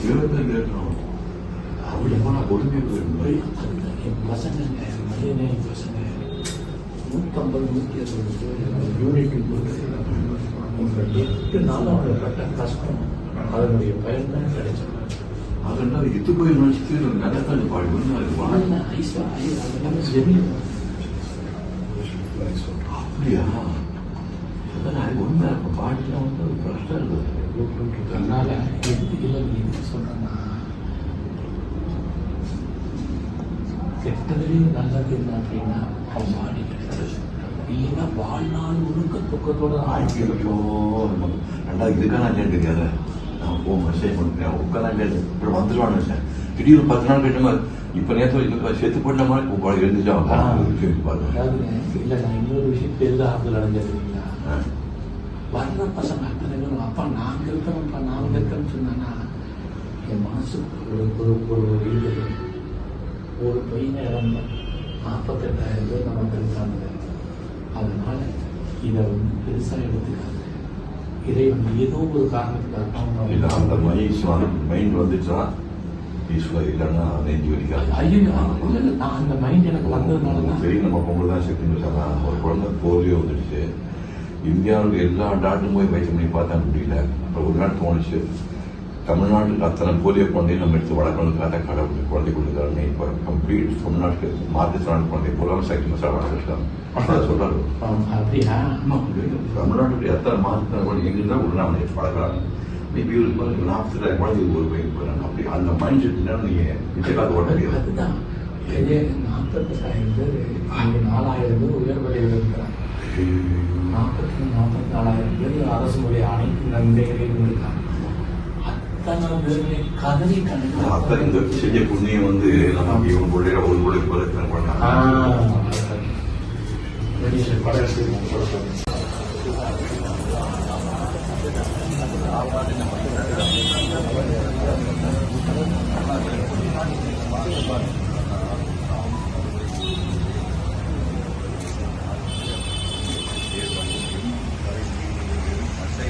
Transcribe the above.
ஜீவத்தில் கேட்கணும் அப்படி போனால் கொடுமையை போயிடும் பசங்க மதியநேய பசங்க நூற்றம்பது நூற்றி அறுபது யூனிட்டு உங்களுக்கு எட்டு நாள் அவங்க பட்ட கஷ்டம். அதனுடைய பயன் தான் அதெல்லாம் எத்து போய் நினைச்சு நடக்காது பாடுவோம் அது வாழ்ந்த ஐசா அதெல்லாம் சரி அப்படியா? அதெல்லாம் உண்மை. பாட்டுலாம் வந்து ஒரு பிரச்சனை இருக்குது அதனால எதுக்கு இல்லை எதுக்கு சொல்றேன்னா? கெட்டதுலேயும் நல்லது என்ன அப்படின்னா அவன் பாடி இல்லைன்னா வாழ்நாள் முழுக்க துக்கத்தோட ஐயோ ரெண்டாவது இதுக்கான தெரியாத நான் போ மெசேஜ் பண்ணுறேன் உட்கார இல்லையா இப்படி வந்துடுவான்னு சார் திடீர்னு பத்து நாள் கட்ட மாதிரி இப்போ நேற்று இப்போ செத்து போட்ட மாதிரி உட்காந்து பார்த்தேன் அதாவது இல்லை நான் இன்னொரு விஷயம் பெரித ஆறுதல் அடைஞ்சிருக்கீங்களா வர்ற பசங்க அத்தனை பேரும் என் மனசு ஒரு ஒரு ஒரு இது. ஒரு பையனை இழந்தோம் நாற்பத்தெட்டாயிரம் பேர் நமக்கு இருக்காங்க அதனால இதை வந்து பெருசாக எடுத்துக்காது. இறைவன் ஏதோ ஒரு காரணத்துக்காக இல்லை அந்த அவங்க மைண்ட் வந்துச்சுன்னா பீஸ்ஃபுல்லாக இல்லைன்னா நெஞ்சு வலிக்காது. ஐயோ நான் அந்த மைண்ட் எனக்கு வந்ததுனால தான். சரி நம்ம பொங்கல் தான் செப்டம்பர் சொல்லலாம் ஒரு குழந்தை போலியோ வந்துடுச்சு. இந்தியாவுக்கு எல்லா டாக்டரும் போய் வைத்தியம் பண்ணி பார்த்தா முடியல. அப்புறம் ஒரு நாள் தோணுச்சு. தமிழ்நாட்டுக்கு அத்தனை போலியோ குழந்தையும் நம்ம எடுத்து வளர்க்கணும் காட்ட கடவுள் குழந்தை கொடுக்குறாருன்னு இப்போ கம்ப்ளீட் தமிழ்நாட்டுக்கு மாற்றுத்திறனாளி குழந்தை. பூரா சைக்கிள் மசாலா வளர்க்கலாம் அதான் சொல்றாரு. தமிழ்நாட்டுக்கு எத்தனை மாற்றுத்திறனாளி குழந்தை எங்கே இருந்தால் உள்ள நம்ம வளர்க்குறாங்க? மேபி ஒரு பாருங்க நாற்பத்தி குழந்தை ஒரு பையன் போகிறாங்க அப்படி அந்த மைண்ட் செட்னா நீங்கள் நிச்சயமாக ஓட்ட முடியாது அதுதான். இதே நாற்பத்தெட்டாயிரம் பேர் நாலாயிரம் பேர் உயர்வடையில் இருக்கிறாங்க. நாற்பத்தி நாற்பத்தி நாலாயிரம் பேர் அரசு மொழி அனைத்து நன்மைகளையும் இருக்காங்க அதான் இந்த செஞ்ச புண்ணியம் வந்து நம்ம இவன் பிள்ளைய ஒரு பிள்ளை பிறகு பண்ணாங்க